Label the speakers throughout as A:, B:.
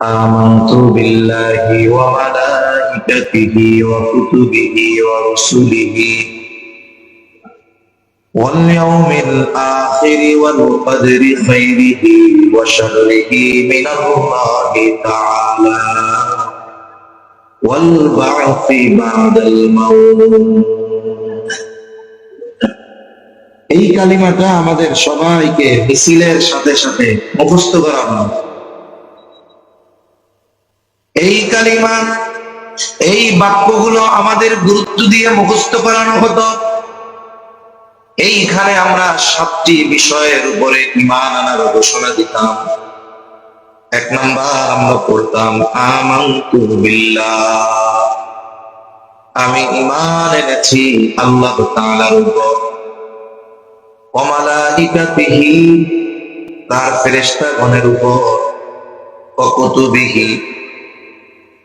A: آمنت بالله وملائكته وكتبه ورسله واليوم الآخر والقدر خيره وشره من الله تعالى والبعث بعد الموت এই কালিমাটা আমাদের সবাইকে মিছিলের সাথে সাথে মুখস্থ করানো এই কালিমা, এই বাক্যগুলো আমাদের গুরুত্ব দিয়ে মুখস্থ করানো হতো। এইখানে আমরা সাতটি বিষয়ের উপরে ইমান আনার ঘোষণা দিতাম। এক নাম্বার আমরা পড়তাম, আমান্তু আমি ইমান এনেছি আল্লাহ তাআলার উপর। অমালাইকাতিহি তার ফেরেশতাগণের উপর। অকুতুবিহি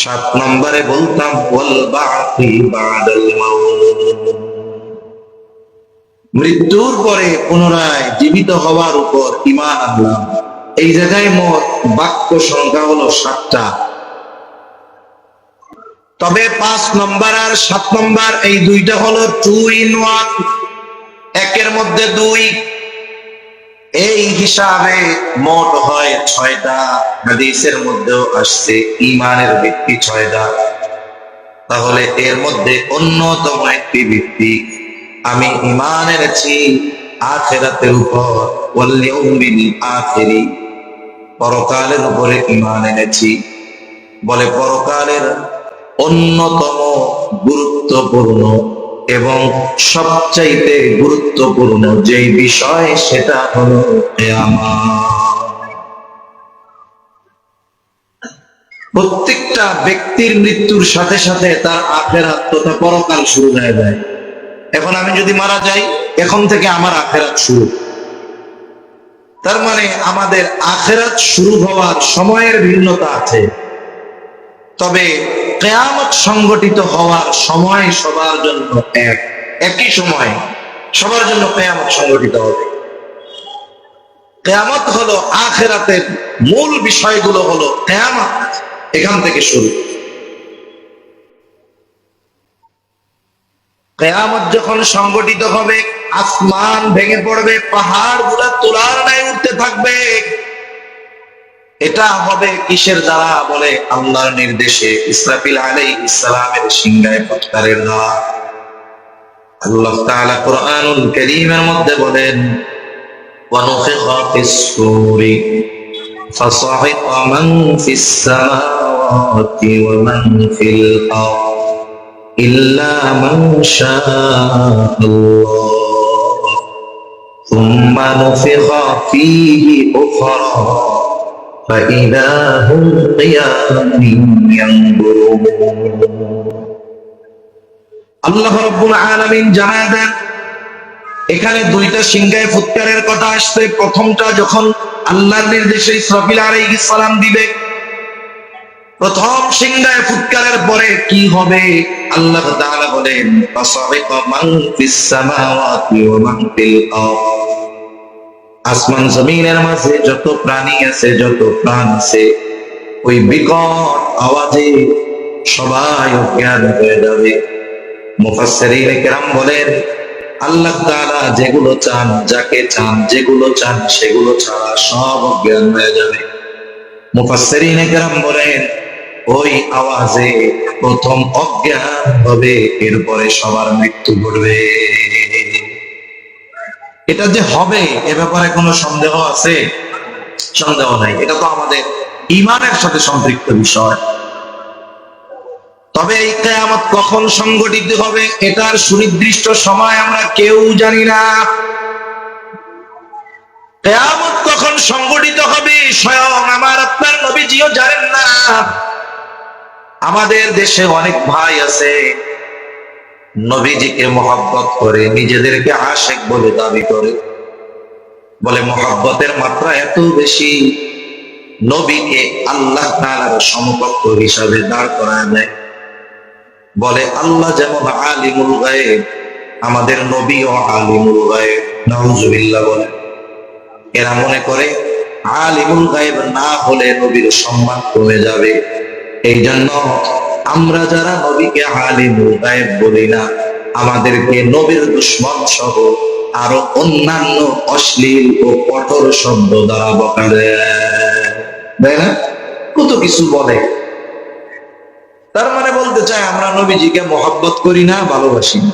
A: সাত নম্বরে বলতাম মৃত্যুর পরে পুনরায় জীবিত হওয়ার উপর ইমান আনলাম। এই জায়গায় মোট বাক্য সংখ্যা হলো সাতটা। তবে পাঁচ নম্বর আর সাত নম্বর, এই দুইটা হলো টু ইন ওয়ান। একের মধ্যে দুই এই হিসাবে মোট হয় ছয়টা হাদিসের মধ্যেও আসছে ইমানের ভিত্তি ছয়টা। তাহলে এর মধ্যে অন্যতম একটি ভিত্তি, আমি ইমান এনেছি আখেরাতের উপর আখিরি। পরকালের উপরে ইমান এনেছি। বলে পরকালের অন্যতম গুরুত্বপূর্ণ এবং সবচাইতে গুরুত্বপূর্ণ যেই বিষয় সেটা হলো প্রত্যেকটা ব্যক্তির মৃত্যুর সাথে সাথে তার আখেরাত তথা পরকাল শুরু হয়ে যায়। এখন আমি যদি মারা যাই, এখন থেকে আমার আখেরাত শুরু। তার মানে আমাদের আখেরাত শুরু হওয়ার সময়ের ভিন্নতা আছে। তবে কেয়ামত সংগঠিত হওয়ার সময় সবার জন্য এক। একই সময় সবার জন্য কেয়ামত সংগঠিত হবে। কেয়ামত হলো আখেরাতের মূল বিষয়গুলো হলো কেয়ামত, এখান থেকে শুরু। কেয়ামত যখন সংগঠিত হবে, আসমান ভেঙে পড়বে পাহাড়গুলা তোলার নাই উঠতে থাকবে। এটা হবে কিসের দ্বারা বলে আল্লাহর নির্দেশে ইসরাফিল আলাই ইসলামের সিংহায় পৎকারের দ্বারা আল্লাহ তাআলা কোরআনুল কারীমের মধ্যে বলেন ونفخ في الصور فصعق من في السماوات ومن في الأرض إلا من شاء الله ثم نفخ فيه أخرى فإذا هم قيام ينظرون আল্লাহ রব্বুল আলামিন জানায় দেন এখানে দুইটা সিংহায় ফুৎকারের কথা আসছে প্রথমটা যখন আল্লাহর নির্দেশে ইসরাফিল আলাইহিস সালাম দিবে প্রথম সিংহায় ফুৎকারের পরে কি হবে আল্লাহ তাআলা বলেন ফাসাবিকা মান ফিস সামাওয়াতি ওয়া মান ফিল আরদ আসমান জমিনের মাঝে যত প্রাণী আছে, যত প্রাণ আছে, ওই বিকট আওয়াজে সবাই অজ্ঞান হয়ে যাবে। বলেন, আল্লাহ যেগুলো চান, যাকে চান, যেগুলো চান, সেগুলো ছাড়া সব অজ্ঞান হয়ে যাবে। মুফাসসিরিন কেরাম বলেন, ওই আওয়াজে প্রথম অজ্ঞান হবে, এরপরে সবার মৃত্যু ঘটবে। এটা যে হবে, এ ব্যাপারে কোনো সন্দেহ আছে? সন্দেহ নাই। এটা তো আমাদের ইমানের সাথে সম্পৃক্ত বিষয়। তবে এই কেয়ামত কখন সংগঠিত হবে, এটার সুনির্দিষ্ট সময় আমরা কেউ জানি না। কেয়ামত কখন সংগঠিত হবে, স্বয়ং আমার আপনার নবীজিও জানেন না। আমাদের দেশে অনেক ভাই আছে নবীজিকে মহাব্বত করে, নিজেদেরকে আশেক বলে দাবি করে। বলে, মহাব্বতের মাত্রা এত বেশি, নবীকে আল্লাহ তাআলার সমকক্ষ হিসাবে দাঁড় করা যায় বলে, আল্লাহ যেমন আলিমুল গায়েব, আমাদের নবী ও আলিমুল গায়েব, নাউজুবিল্লাহ বলে। এরা মনে করে, আলিমুল গায়েব না হলে নবীর সম্মান কমে যাবে। এই জন্য আমরা যারা নবীকে আলিমুল গায়েব বলি না, আমাদেরকে নবীর দুশ্মন সহ আরও অন্যান্য অশ্লীল ও কঠোর শব্দ দ্বারা বকা দেয়। না? কত কিছু বলে। তার মানে বলতে চায় আমরা নবীজিকে মহাব্বত করি না, ভালোবাসি না।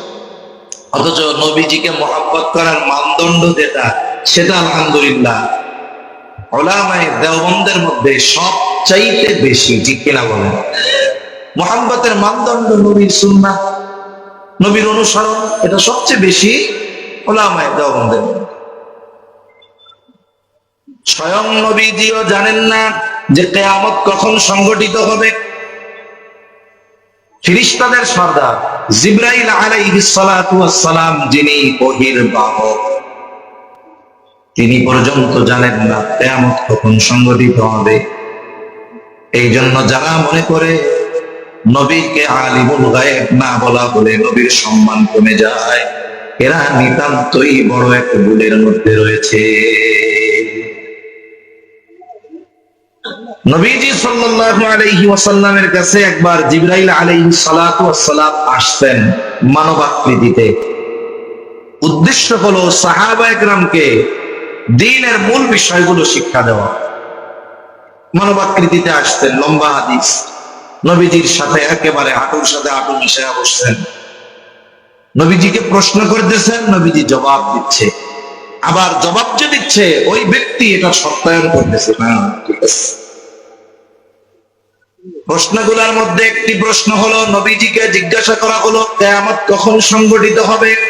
A: অথচ নবীজিকে মহাব্বত করার মানদণ্ড যেটা, সেটা আলহামদুলিল্লাহ ওলামায়ে দেওবন্দের মধ্যে সবচাইতে বেশি, ঠিক কিনা বলেন? মোহাম্মতের মানদণ্ড নবীর সুন্নাহ, নবীর অনুসরণ, এটা সবচেয়ে বেশি ওলামায়ে মধ্যে স্বয়ং নবীজিও জানেন না যে কেয়ামত কখন সংগঠিত হবে। ফিরিস্তাদের সর্দার জিব্রাইল ওয়াস যিনি ওহীর বাহক তিনি পর্যন্ত জানেন না কেয়ামত কখন সংগঠিত হবে। এই জন্য যারা মনে করে নবীকে আলিমুল গায়েব না বলা বলে নবীর সম্মান কমে যায়। এরা নিতান্তই বড় এক ভুলের মধ্যে রয়েছে। নবীজি সাল্লাল্লাহু আলাইহি ওয়াসাল্লামের কাছে একবার জিবরাইল আলাইহিস সালাতু ওয়াস সালাম আসতেন মানবাকৃতিতে। উদ্দেশ্য হলো সাহাবা একরামকে দিনের মূল বিষয়গুলো শিক্ষা দেওয়া। মানবাকৃতিতে আসতেন লম্বা হাদিস। নবীজির সাথে একেবারে হাঁটুর সাথে হাঁটু মিশে বসছেন নবীজিকে প্রশ্ন করতেছেন, নবীজি জবাব দিচ্ছে। আবার জবাব যে দিচ্ছে, ওই ব্যক্তি এটা সত্যায়ন করতেছে। না, ঠিক আছে। প্রশ্নগুলোর মধ্যে একটি প্রশ্ন হলো, নবীজিকে জিজ্ঞাসা করা হলো, কেয়ামত কখন সংগঠিত হবে?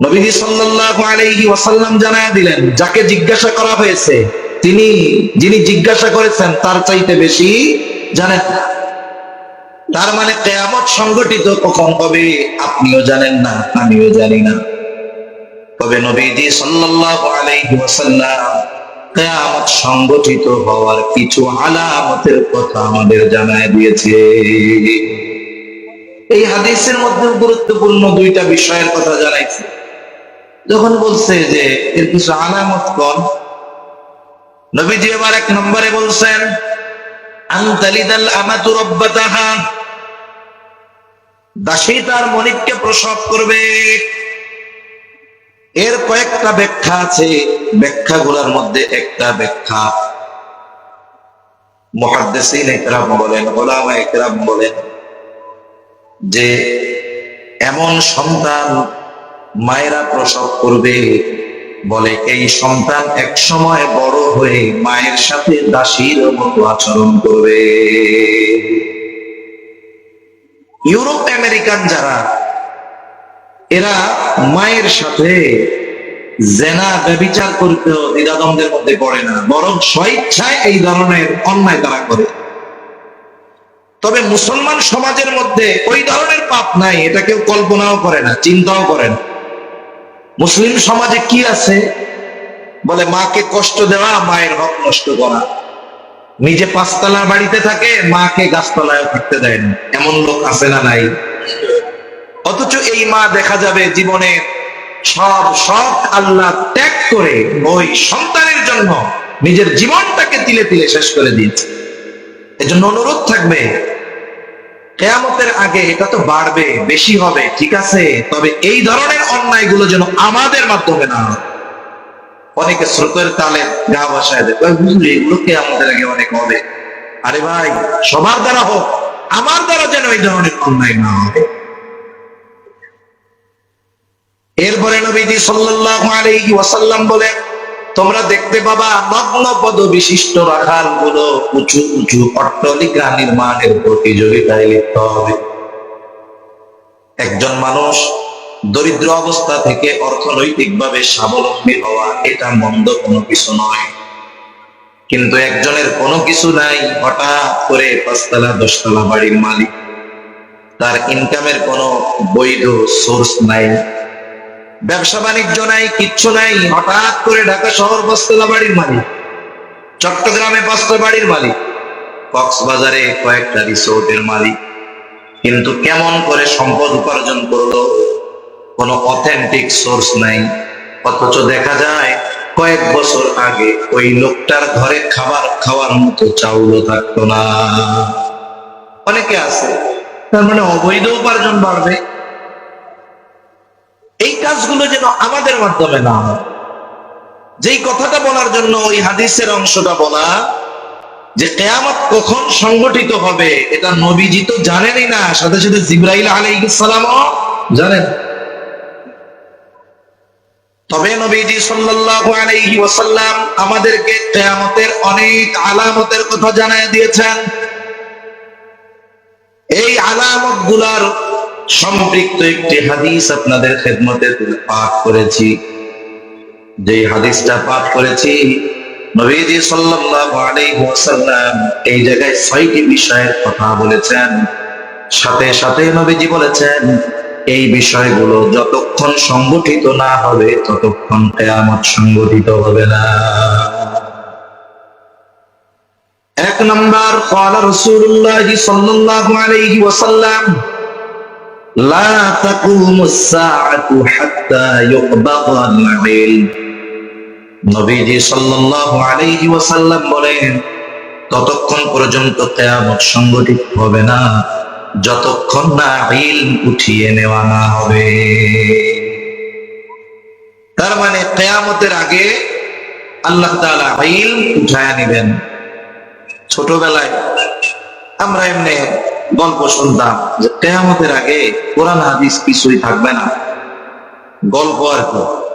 A: নবীজি সাল্লাল্লাহু আলাইহি ওয়াসাল্লাম জানায়া দিলেন, যাকে জিজ্ঞাসা করা হয়েছে, তিনি, যিনি জিজ্ঞাসা করেছেন, তার চাইতে বেশি জানেন তার মানে কেয়ামত সংগঠিত কখন হবে, আপনিও জানেন না, আমিও জানি না। তবে নবীজি সাল্লাল্লাহু আলাইহি ওয়াসাল্লাম, কেয়ামত সংগঠিত হওয়ার কিছু আলামতের কথা আমাদের জানায় দিয়েছে। এই হাদিসের মধ্যে গুরুত্বপূর্ণ দুইটা বিষয়ের কথা জানাইছে। যখন বলছে যে, এর কিছু আলামত কন নবীজি এবার এক নম্বরে বলছেন দাসী তার মনিককে প্রসব করবে। এর কয়েকটা ব্যাখ্যা আছে, ব্যাখ্যাগুলোর মধ্যে একটা ব্যাখ্যা। মহাদ্দেসিন একরাম বলেন একরাম বলেন, যে এমন সন্তান মায়েরা প্রসব করবে বলে, এই সন্তান এক সময় বড় হয়ে মায়ের সাথে দাসীর মতো আচরণ করবে। ইউরোপ, আমেরিকান যারা, এরা মায়ের সাথে জেনা, ব্যবিচার করতেও দ্বিধাদ্বন্দ্বের মধ্যে পড়ে না, বরং স্বেচ্ছায় এই ধরনের অন্যায় তারা করে। তবে মুসলমান সমাজের মধ্যে ওই ধরনের পাপ নাই, এটা কেউ কল্পনাও করে না, চিন্তাও করে না। মুসলিম সমাজে কি আছে? বলে, মাকে কষ্ট দেওয়া, মায়ের হক নষ্ট করা। নিজে পাঁচতলা বাড়িতে থাকে, মাকে গাছতলায় থাকতে দেয় না। এমন লোক আছে না নাই? অথচ এই মা দেখা যাবে জীবনে সব সব আল্লাহ ত্যাগ করে ওই সন্তানের জন্য নিজের জীবনটাকে তিলে তিলে শেষ করে দিয়েছে। এজন্য অনুরোধ থাকবে কেয়ামতের আগে এটা তো বাড়বে, বেশি হবে, ঠিক আছে? তবে এই ধরনের অন্যায়গুলো যেন আমাদের মাধ্যমে না হয়। অনেকে স্রোতের তালে গা বসায় দেয়। বুঝলি এগুলো কেয়ামতের আগে অনেক হবে। আরে ভাই, সবার দ্বারা হোক, আমার দ্বারা যেন এই ধরনের অন্যায় না হবে। এরপরে নবীজি সাল্লাল্লাহু আলাইহি ওয়াসাল্লাম বলে তোমরা দেখতে পাবা নগ্ন পদ বিশিষ্ট রাখালগুলো উঁচু উঁচু অট্টালিকা নির্মাণের প্রতিযোগিতায় লিপ্ত হবে। একজন মানুষ দরিদ্র অবস্থা থেকে অর্থনৈতিকভাবে স্বাবলম্বী হওয়া এটা মন্দ কোনো কিছু নয়। কিন্তু একজনের কোনো কিছু নাই, হঠাৎ করে পাঁচতলা, দশতলা বাড়ির মালিক। তার ইনকামের কোনো বৈধ সোর্স নাই। ব্যবসা বাণিজ্য নাই, কিচ্ছু নাই। হঠাৎ করে ঢাকা শহর পাঁচতলা বাড়ির মালিক, চট্টগ্রামে পাঁচটা বাড়ির মালিক, কক্সবাজারে কয়েকটা রিসোর্টের মালিক। কিন্তু কেমন করে সম্পদ উপার্জন করল? কোনো অথেন্টিক সোর্স নাই। অথচ দেখা যায়, কয়েক বছর আগে ওই লোকটার ঘরে খাবার খাওয়ার মতো চাউলও থাকতো না। অনেকে আছে, তার মানে অবৈধ উপার্জন বাড়বে। এই কাজগুলো যেন আমাদের মাধ্যমে না হয়। যেই কথাটা বলার জন্য ওই হাদিসের অংশটা বলা, যে কেয়ামত কখন সংগঠিত হবে, এটা নবীজি তো জানেনই না। সাথে সাথে জিব্রাইল আলাইহিস সালামও জানেন। তবে নবীজি ওয়াসাল্লাম আমাদেরকে কিয়ামতের অনেক আলামতের কথা জানায় দিয়েছেন। এই আলামতগুলার সম্পৃক্ত একটি হাদিস আপনাদের খেদমতে পাঠ করেছি। যে হাদিসটা পাঠ করেছি এই বিষয়গুলো যতক্ষণ সংগঠিত না হবে, ততক্ষণ কেয়ামত সংগঠিত হবে না। এক নম্বর কলা রসুল্লাহ নবীজি সাল্লাল্লাহু আলাইহি ওয়াসাল্লাম বলেন, ততক্ষণ পর্যন্ত কেয়ামত সংগঠিত হবে না, যতক্ষণ না ইলম উঠিয়ে নেওয়া না হবে। তার মানে কেয়ামতের আগে আল্লাহ তাআলা ইলম উঠায় নেবেন। ছোটবেলায় আমরা এমনি গল্প শুনতাম যে কেয়ামতের আগে কোরআন হাদিস কিছুই থাকবে না। গল্প আর কি।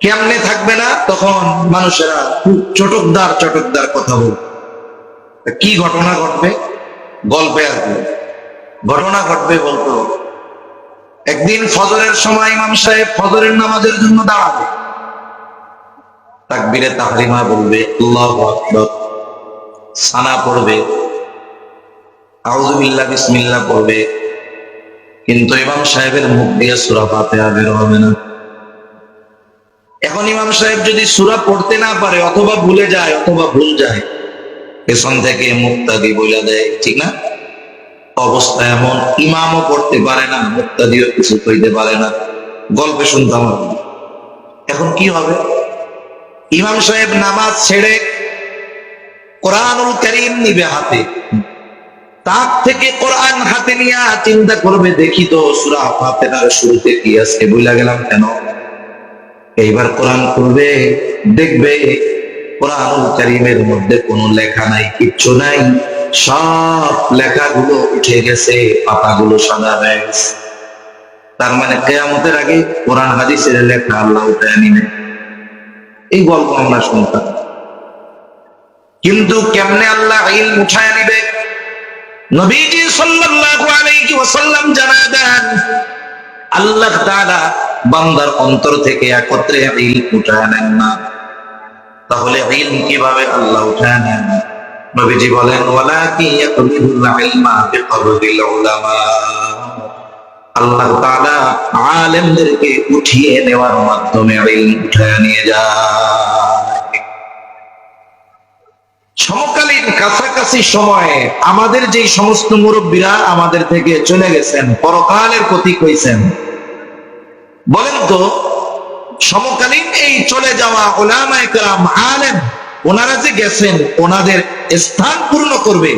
A: কেমনে থাকবে না? তখন মানুষেরা খুব চটকদার চটকদার কথা বল কি ঘটনা ঘটবে? গল্পে আর কি। ঘটনা ঘটবে বলতো, একদিন ফজরের সময় ইমাম সাহেব ফজরের নামাজের জন্য দাঁড়াবে। তাকবীরে তাহরিমা বলবে, আল্লাহু সানা পড়বে আউযুবিল্লাহ বিসমিল্লাহ পড়বে। কিন্তু ইমাম সাহেবের মুখ দিয়ে সূরা ফাতিহা বের হবে না। এখন ইমাম সাহেব যদি সূরা পড়তে না পারে, অথবা ভুলে যায়, অথবা ভুল যায়, পেছন থেকে মুক্তাদি বইলা দেয়, ঠিক না? অবস্থা এমন, ইমামও পড়তে পারে না, মুক্তাদিও কিছু কইতে পারে না। গল্পে শুনতাম আমি। এখন কি হবে? ইমাম সাহেব নামাজ ছেড়ে কোরআনুল করিম নিবে হাতে। তার থেকে কোরআন হাতে নিয়ে চিন্তা করবে, দেখি তো সুরা ফাতেহার শুরুতে কি আজকে বইলা গেলাম কেন? এইবার কোরআন করবে দেখবে কোরআনুল করিমের মধ্যে কোনো লেখা নাই, কিচ্ছু নাই। সব লেখাগুলো উঠে গেছে, পাতাগুলো সাদা হয়ে তার মানে কেয়ামতের আগে কোরআন হাদিসের লেখা আল্লাহ উঠে নিবে। এই গল্প আমরা শুনতাম। কিন্তু কেমনে আল্লাহ ইলম উঠায় নিবে? নবীজি সাল্লাল্লাহু আলাইহি ওয়াসাল্লাম জানা আল্লাহ তাআলা বান্দার অন্তর থেকে একত্রে ইলম উঠায় না। তাহলে ইলম কীভাবে আল্লাহ উঠায় নবীজি বলেন, ওয়ালাকি ইয়াকুলুল ইলমা বিকবরিল উলামা। আল্লাহ তাআলা আলেমদেরকে উঠিয়ে নেওয়ার মাধ্যমে ইলম উঠায় নিয়ে যায়। সমকালীন কাছাকাছি সময়ে আমাদের যে সমস্ত মুরব্বীরা আমাদের থেকে চলে গেছেন, পরকালের প্রতীক হয়েছেন বলেন তো, সমকালীন এই চলে যাওয়া ওলামায়ে কেরাম আলেম, ওনারা যে গেছেন, ওনাদের স্থান পূর্ণ করবে,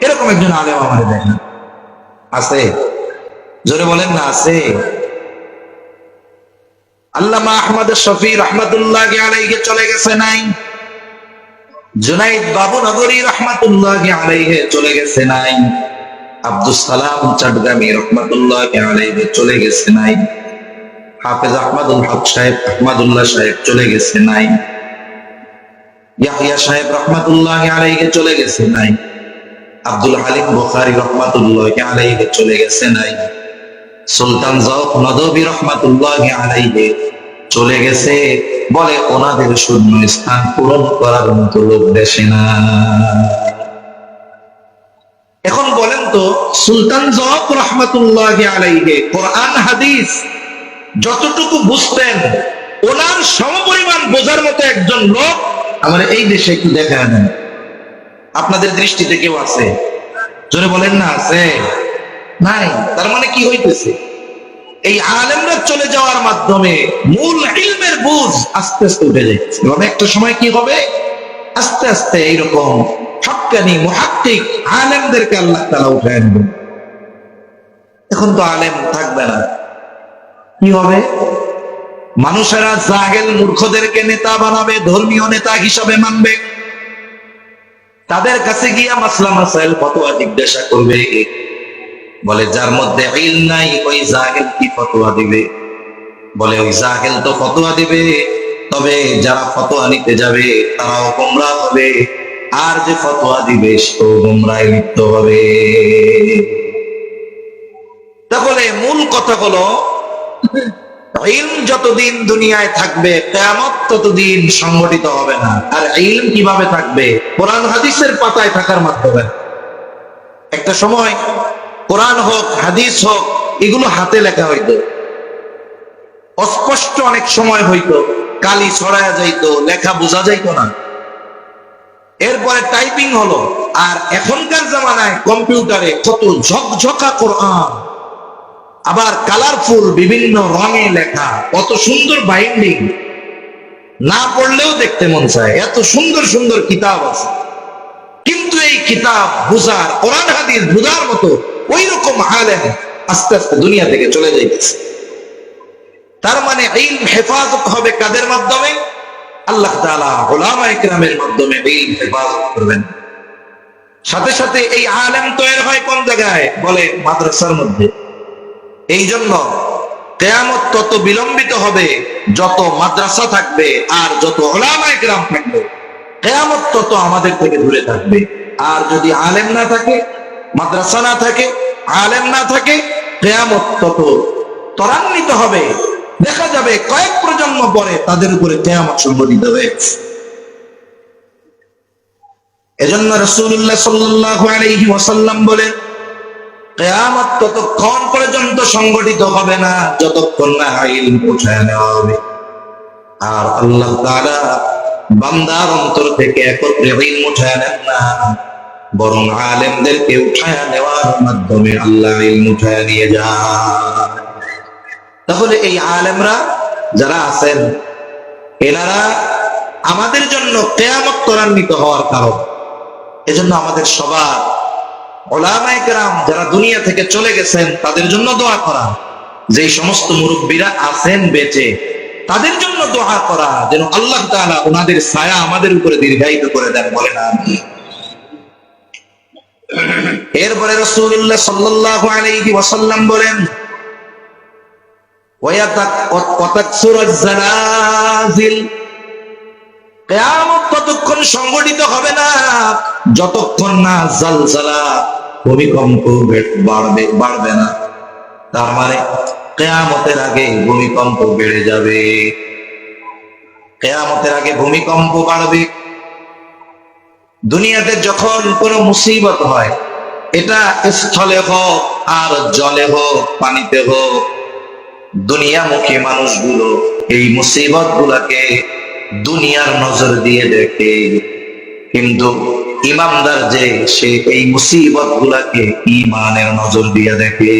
A: এরকম একজন আলেম আমাদের দেখেন। আছে? জোরে বলেন না, আছে। আল্লামা আহমদ শফি রহমতুল্লাহ চলে গেছে নাই? জুনাইদ বাবু নগরী রহমাতুল্লাহ আলাইহে চলে গেছে নাই। আব্দুল সালাম চাটগামী রহমাতুল্লাহ আলাইহে চলে গেছে নাই। হাফেজ আহমদুল হক সাহেব আহমদুল্লাহ সাহেব চলে গেছে নাই। ইয়াহিয়া সাহেব রহমাতুল্লাহ আলাইহে চলে গেছে নাই। আব্দুল হালিম বুখারী রহমাতুল্লাহ আলাইহে চলে গেছে নাই। সুলতান জওক নদবী রহমাতুল্লাহ আলাইহে চলে গেছে। বলে ওনাদের শূন্য স্থান পূরণ করার মতো লোক দেশে না। এখন বলেন তো, সুলতান জক রহমতুল্লাহ আলাইহে, কোরআন, হাদিস, যতটুকু বুঝতেন, ওনার সমপরিমাণ বোঝার মতো একজন লোক আমার এই দেশে একটু দেখা নেন আপনাদের দৃষ্টিতে কেউ আছে? জোরে বলেন না, আছে? নাই। তার মানে কি হইতেছে? এই আলেমরা চলে যাওয়ার মাধ্যমে মূল ইলমের বুঝ আস্তে আস্তে উঠে যাচ্ছে। এবং একটা সময় কি হবে? আস্তে আস্তে এইরকম হক্কানি মুহাক্কিক আলেমদেরকে আল্লাহ তাআলা উঠায় নেবেন এখন তো আলেম থাকবে না। কি হবে? মানুষেরা জাহেল মূর্খদেরকে নেতা বানাবে, ধর্মীয় নেতা হিসাবে মানবে। তাদের কাছে গিয়া মাসলা মাসাইল ফতোয়া জিজ্ঞাসা করবে বলে, যার মধ্যে ইল নাই, ওই জাহেল কি ফতোয়া দিবে? বলে, ওই জাহেল তো ফতোয়া দিবে, তবে যারা ফতোয়া নিতে যাবে, তারাও গোমরা হবে। আর যে ফতোয়া দিবে, সেও গোমরায় লিপ্ত হবে। তাহলে মূল কথা হলো, ইলম যতদিন দুনিয়ায় থাকবে, কেয়ামত ততদিন সংগঠিত হবে না। আর ইলম কীভাবে থাকবে? কোরআন হাদিসের পাতায় থাকার মাধ্যমে। একটা সময় কোরআন হোক, হাদিস হোক, এগুলো হাতে লেখা হইতো। অস্পষ্ট অনেক সময় হইতো, কালি ছড়ায়া যাইতো, লেখা বোঝা যাইতো না। এরপরে টাইপিং হলো, আর এখনকার জামানায় কম্পিউটারে কত ঝকঝকা কোরআন। আবার কালারফুল বিভিন্ন রঙে লেখা, কত সুন্দর বাইন্ডিং। না পড়লেও দেখতে মন চায়, এত সুন্দর সুন্দর কিতাব আছে। কিন্তু এই কিতাব বুঝার, কোরআন, হাদিস বুঝার মতো ওই রকম আলেম আস্তে আস্তে দুনিয়া থেকে চলে যাইতেছে। তার মানে ইলম হেফাজত হবে কাদের মাধ্যমে? আল্লাহ মাধ্যমে হেফাজত করবেন। সাথে সাথে এই আলেম তৈরি হয় কোন জায়গায়? বলে মাদ্রাসার মধ্যে। এই জন্য কেয়ামত তত বিলম্বিত হবে, যত মাদ্রাসা থাকবে আর যত ওলামায় গ্রাম থাকবে, কেয়ামত তত আমাদের থেকে দূরে থাকবে। আর যদি আলেম না থাকে মাদ্রাসা না থাকে, আলেম না থাকে, কেয়ামত তত ত্বরান্বিত হবে। দেখা যাবে কয়েক প্রজন্ম পরে তাদের উপরে কেয়ামত সংগঠিত হয়েছে। এজন্য রসুল্লাহ সাল্লাহ আলাইহি ওয়াসাল্লাম বলেন, কেয়ামত ততক্ষণ পর্যন্ত সংগঠিত হবে না, যতক্ষণ না আইল উঠায় নেওয়া হবে। আর আল্লাহ তাআলা বান্দার অন্তর থেকে একত্রে ইলম উঠায় নেন না। বরং আলেমদেরকে উঠায় নেওয়ার মাধ্যমে আল্লাহ উঠায় নিয়ে যায় তাহলে এই আলেমরা যারা আছেন, এনারা আমাদের জন্য কেয়ামত ত্বরান্বিত হওয়ার কারণ। এজন্য আমাদের সবার ওলামায়ে কেরাম যারা দুনিয়া থেকে চলে গেছেন, তাদের জন্য দোয়া করা। যে সমস্ত মুরব্বীরা আছেন বেঁচে, তাদের জন্য দোয়া করা। যেন আল্লাহ তাআলা ওনাদের ছায়া আমাদের উপরে দীর্ঘায়িত করে দেন বলে না এরপরে রাসূলুল্লাহ সাল্লাল্লাহু আলাইহি ওয়াসাল্লাম বলেন ততক্ষণ সংগঠিত হবে না, যতক্ষণ না জালজালা ভূমিকম্প বাড়বে বাড়বে না। তার মানে কেয়ামতের আগে ভূমিকম্প বেড়ে যাবে। কেয়ামতের আগে ভূমিকম্প বাড়বে। দুনিয়াতে যখন কোনো মুসিবত হয়, এটা স্থলে হোক আর জলে হোক, পানিতে হোক, দুনিয়ামুখী মানুষগুলো এই মুসিবত গুলাকে দুনিয়ার নজর দিয়ে দেখে। কিন্তু ইমানদার যে, সে এই মুসিবত গুলাকে ইমানের নজর দিয়ে দেখে।